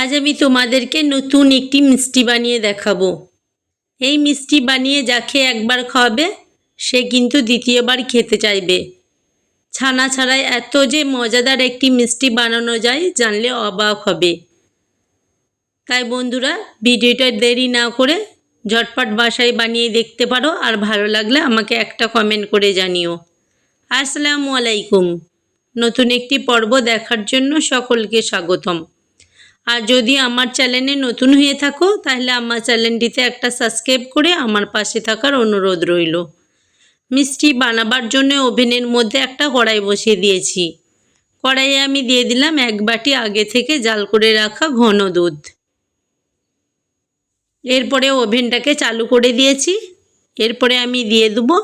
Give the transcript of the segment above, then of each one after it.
আজ আমি তোমাদেরকে নতুন একটি মিষ্টি বানিয়ে দেখাবো। এই মিষ্টি বানিয়ে যাকে একবার খাওয়াবে, সে কিন্তু দ্বিতীয়বার খেতে চাইবে। ছানা ছাড়াই এত যে মজাদার একটি মিষ্টি বানানো যায় জানলে অবাক হবে। তাই বন্ধুরা, ভিডিওটা দেরি না করে ঝটপট বাসায় বানিয়ে দেখতে পারো আর ভালো লাগলে আমাকে একটা কমেন্ট করে জানিও। আসসালামু আলাইকুম। নতুন একটি পর্ব দেখার জন্য সকলকে স্বাগতম। আর যদি আমার চ্যানেলে নতুন হয়ে থাকো, তাহলে আমার চ্যানেলটিতে একটা সাবস্ক্রাইব করে আমার পাশে থাকার অনুরোধ রইল। মিষ্টি বানাবার জন্য ওভেনের মধ্যে একটা কড়াই বসিয়ে দিয়েছি। কড়াইয়ে আমি দিয়ে দিলাম এক বাটি আগে থেকে জাল করে রাখা ঘন দুধ। এরপরে ওভেনটাকে চালু করে দিয়েছি। এরপরে আমি দিয়ে দেবো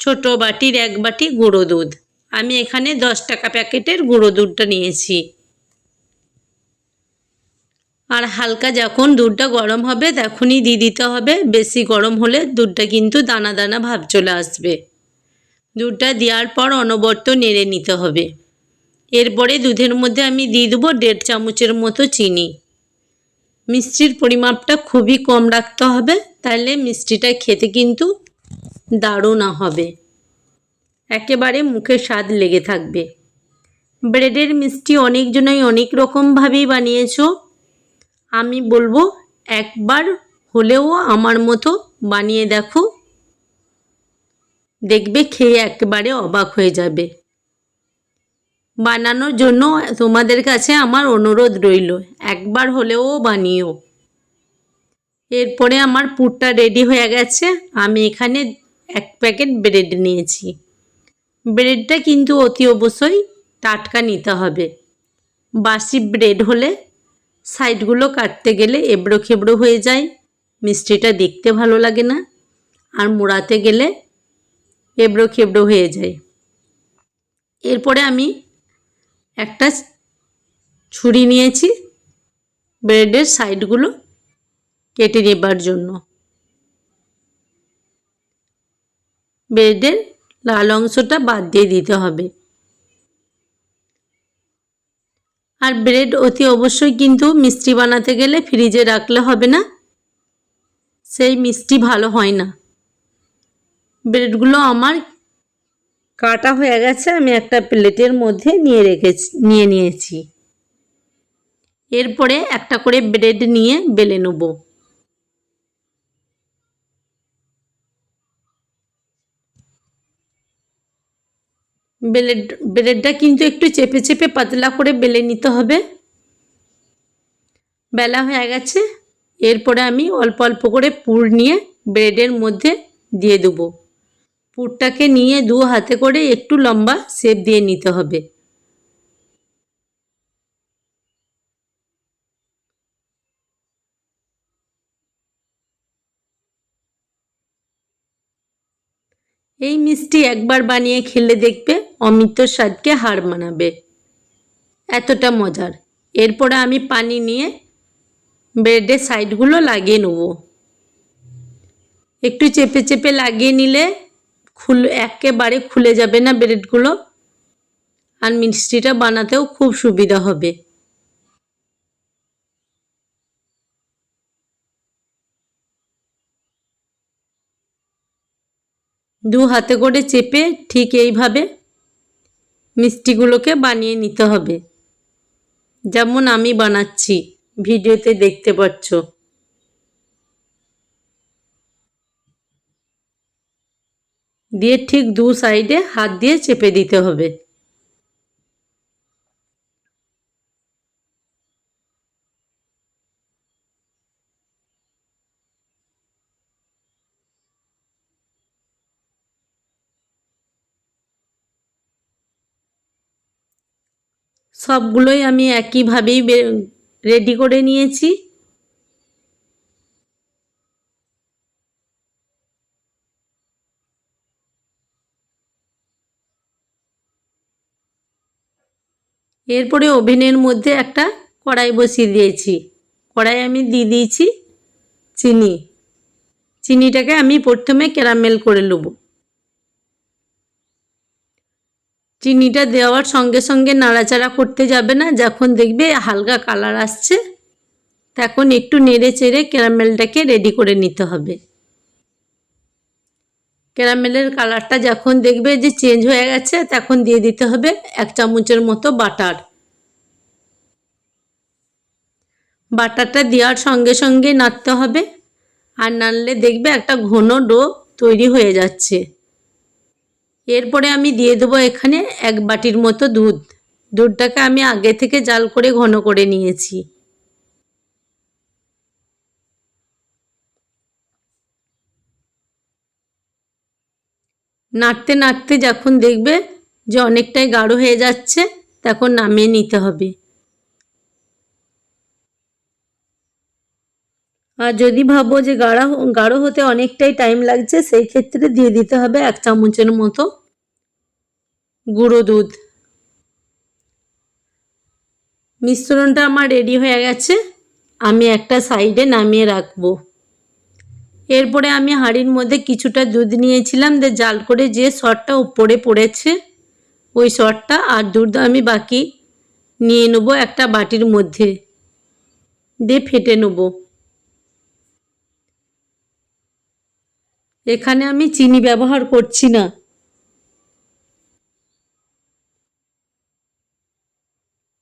ছোটো বাটির এক বাটি গুঁড়ো দুধ। আমি এখানে দশ টাকা প্যাকেটের গুঁড়ো দুধটা নিয়েছি। আর হালকা যখন দুধটা গরম হবে, তখনই দিয়ে দিতে হবে। বেশি গরম হলে দুধটা কিন্তু দানা দানা ভাব চলে আসবে। দুধটা দেওয়ার পর অনবর্ত নেড়ে নিতে হবে। এরপরে দুধের মধ্যে আমি দিয়ে দেবো দেড় চামচের মতো চিনি। মিষ্টির পরিমাপটা খুবই কম রাখতে হবে তাহলে মিষ্টিটা খেতে কিন্তু দারুণ হবে। একেবারে মুখে স্বাদ লেগে থাকবে। ব্রেডের মিষ্টি অনেকজনই অনেক রকমভাবেই বানিয়েছো। আমি বলব, একবার হলেও আমার মতো বানিয়ে দেখো। দেখবে খেয়ে একেবারে অবাক হয়ে যাবে। বানানোর জন্য তোমাদের কাছে আমার অনুরোধ রইল, একবার হলেও বানিও। এরপরে আমার পুরটা রেডি হয়ে গেছে, আমি এখানে এক প্যাকেট ব্রেড নিয়েছি। ব্রেডটা কিন্তু অতি অবশ্যই টাটকা নিতে হবে। বাসি ব্রেড হলে সাইডগুলো কাটতে গেলে এবড়ো খেবড়ো হয়ে যায়। মিষ্টিটা দেখতে ভালো লাগে না। আর মোড়াতে গেলে এবড়ো খেবড়ো হয়ে যায়। এরপরে আমি একটা ছুরি নিয়েছি ব্রেডের সাইডগুলো কেটে নেবার জন্য। ব্রেডের লাল অংশটা বাদ দিয়ে দিতে হবে। আর ব্রেড অতি অবশ্যই কিন্তু মিষ্টি বানাতে গেলে ফ্রিজে রাখলে হবে না। সেই মিষ্টি ভালো হয় না। ব্রেডগুলো আমার কাটা হয়ে গেছে, আমি একটা প্লেটের মধ্যে নিয়ে রেখেছি, নিয়ে নিয়েছি। এরপরে একটা করে ব্রেড নিয়ে বেলে নেব। ব্রেড ব্রেডটা কিন্তু একটু চেপে চেপে পাতলা করে বেলে নিতে হবে। বেলা হয়ে গেছে, এরপরে আমি অল্প অল্প করে পুর নিয়ে ব্রেডের মধ্যে দিয়ে দেবো। পুরটাকে নিয়ে দু হাতে করে একটু লম্বা শেপ দিয়ে নিতে হবে। এই মিষ্টি একবার বানিয়ে খেলে দেখবে অমৃত স্বাদকে হার মানাবে। এতটা মজার। এরপরে আমি পানি নিয়ে ব্রেডের সাইডগুলো লাগিয়ে নেব। একটু চেপে চেপে লাগিয়ে নিলে খুল, একেবারে খুলে যাবে না ব্রেডগুলো। আর মিষ্টিটা বানাতেও খুব সুবিধা হবে। দু হাতে করে চেপে ঠিক এইভাবে মিষ্টিগুলোকে বানিয়ে নিতে হবে। যেমন আমি বানাচ্ছি, ভিডিওতে দেখতে পাচ্ছ। দিয়ে ঠিক দু সাইডে হাত দিয়ে চেপে দিতে হবে। সবগুলোই আমি একইভাবেই রেডি করে নিয়েছি। এরপরে ওভেনের মধ্যে একটা কড়াই বসিয়ে দিয়েছি। কড়াই আমি দিয়ে দিয়েছি চিনি। চিনিটাকে আমি প্রথমে ক্যারামেল করে নেব। চিনিটা দেওয়ার সঙ্গে সঙ্গে নাড়াচাড়া করতে যাবে না, যখন দেখবে হালকা কালার আসছে, তখন একটু নেড়ে চেড়ে ক্যারামেলটাকে রেডি করে নিতে হবে। ক্যারামেলের কালারটা যখন দেখবে যে চেঞ্জ হয়ে গেছে, তখন দিয়ে দিতে হবে এক চামচের মতো বাটার। বাটারটা দেওয়ার সঙ্গে সঙ্গে নাড়তে হবে, আর নাড়লে দেখবে একটা ঘন ডো তৈরি হয়ে যাচ্ছে। এরপরে আমি দিয়ে দেবো এখানে এক বাটির মতো দুধ। দুধটাকে আমি আগে থেকে জাল করে ঘন করে নিয়েছি। নাড়তে নাড়তে যখন দেখবে যে অনেকটাই গাঢ় হয়ে যাচ্ছে, তখন নামিয়ে নিতে হবে। আর যদি ভাবো যে গাঢ় গাঢ় হতে অনেকটাই টাইম লাগছে, সেই ক্ষেত্রে দিয়ে দিতে হবে এক চামচের মতো গুঁড়ো দুধ। মিশ্রণটা আমার রেডি হয়ে গেছে। আমি একটা সাইডে নামিয়ে রাখব। এরপরে আমি হাঁড়ির মধ্যে কিছুটা দুধ নিয়েছিলাম যে জাল করে যে সরটা উপরে পড়েছে, ওই সরটা আর দুধ আমি বাকি নিয়ে নেব একটা বাটির মধ্যে, দিয়ে ফেটে নেব। এখানে আমি চিনি ব্যবহার করছি না।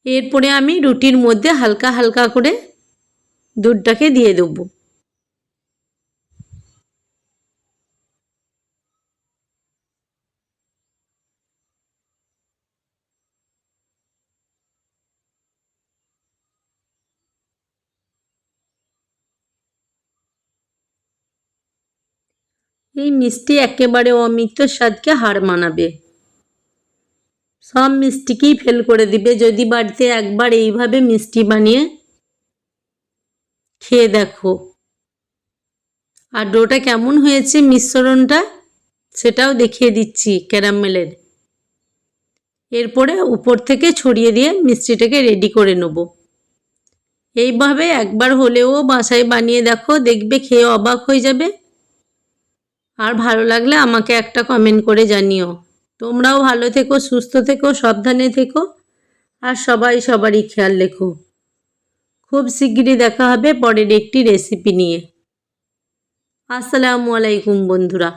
এরপরে আমি রুটির মধ্যে হালকা হালকা করে দুধটাকে দিয়ে দেবো। এই মিষ্টি একেবারে অমিত স্বাদকে হার মানাবে। সব মিষ্টিকেই ফেল করে দিবে, যদি বাড়িতে একবার এইভাবে মিষ্টি বানিয়ে খেয়ে দেখো। আর ডোটা কেমন হয়েছে মিশ্রণটা, সেটাও দেখিয়ে দিচ্ছি ক্যারামেলের। এরপরে উপর থেকে ছড়িয়ে দিয়ে মিষ্টিটাকে রেডি করে নেব। এইভাবে একবার হলেও বাসায় বানিয়ে দেখো, দেখবে খেয়ে অবাক হয়ে যাবে। আর ভালো লাগলে আমাকে একটা কমেন্ট করে জানিও। তোমরাও ভালো থেকো, সুস্থ থেকো, সাবধানে থেকো, আর সবাই সবারই খেয়াল রেখো। খুব শিগগিরই দেখা হবে পরের একটি রেসিপি নিয়ে। আসসালামু আলাইকুম বন্ধুরা।